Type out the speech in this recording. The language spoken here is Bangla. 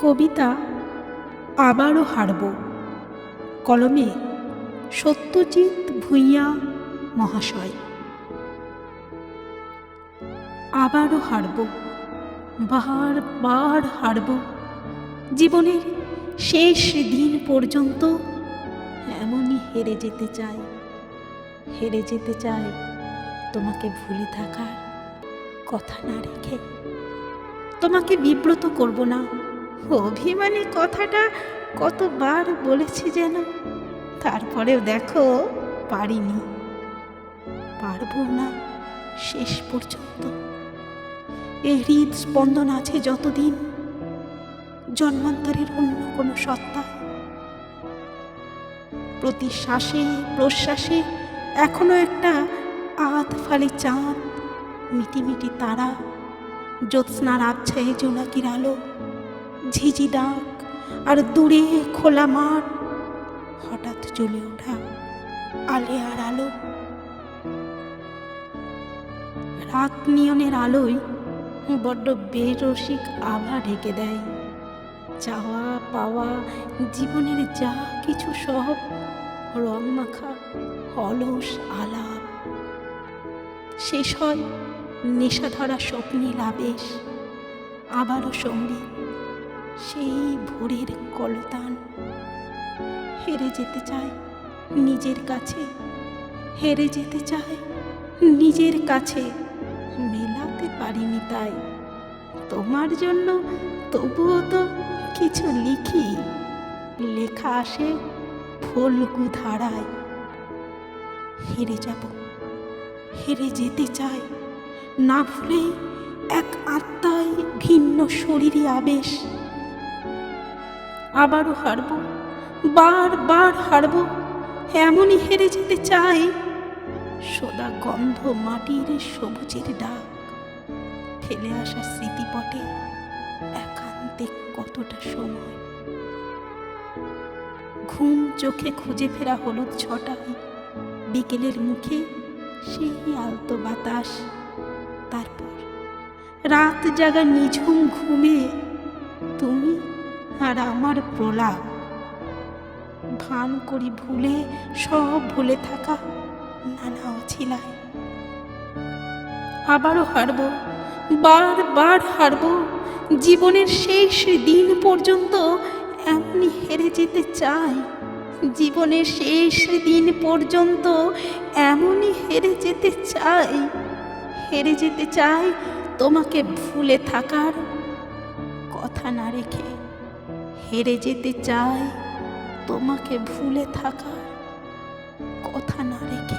কবিতা আবারও হারব। কলমে সত্যজিৎ ভূঁইয়া মহাশয়। আবারও হারব বার বার হারব। জীবনের শেষ দিন পর্যন্ত এমনই হেরে যেতে চাই, হেরে যেতে চাই তোমাকে ভুলে থাকার কথা না রেখে। তোমাকে বিব্রত করব না। অভিমানী কথাটা কতবার বলেছি যেন। তারপরেও দেখো, পারিনি। পারব না শেষ পর্যন্ত। এই হৃদ স্পন্দন আছে যতদিন। জন্মান্তরের অন্য কোনো সত্তা। প্রতি শ্বাসে প্রশ্বাসে এখনও একটা আধ ফালি চাঁদ, মিটিমিটি তারা। জ্যোৎস্নার আচ্ছায়ে জোনাকির আলো ঝিঝি ডাক আর দূরে খোলা মাঠ। হঠাৎ চলে ওঠা আলে আর আলো। রাত নিয়নের আলোয় বড্ড বেরসিক আভা ঢেকে দেয়। চাওয়া পাওয়া, জীবনের যা কিছু সব রং মাখা অলস আলাপ। শেষ হয় নেশাধরা স্বপ্নীল আবেশ আবারও সঙ্গী সেই ভোরের কলতান। হেরে যেতে চায় নিজের কাছে, হেরে যেতে চায় নিজের কাছে। মেলাতে পারিনি তাই, তোমার জন্য তবুও তো কিছু লিখি। লেখা আসে ফলগু ধারায়। হেরে যাব, হেরে যেতে চাই না ভুলেই এক আত্মায় ভিন্ন শরীরে আবেশ। আবারও হারব, বার বার হারব, এমনই হেরে যেতে চাই। সদা গন্ধ মাটির সবুজের ডাক ফেলে আসা স্মৃতিপটে একান্তে কতটা সময়। ঘুম চোখে খুঁজে ফেরা হলুদ ছটায়, বিকেলের মুখে সেই আলতো বাতাস। তারপর রাত জাগা নিঝুম ঘুমে তুমি আর আমার প্রলাপ। ভান করি ভুলে, সব ভুলে থাকা নানা অছিলায়। আবারও হারব বার বার হারব, জীবনের শেষ দিন পর্যন্ত এমনি হেরে যেতে চাই। জীবনের শেষ দিন পর্যন্ত এমনই হেরে যেতে চাই। হেরে যেতে চাই, তোমাকে ভুলে থাকার কথা না রেখে। হেরে যেতে চাই, তোমাকে ভুলে থাকার কথা না রেখে।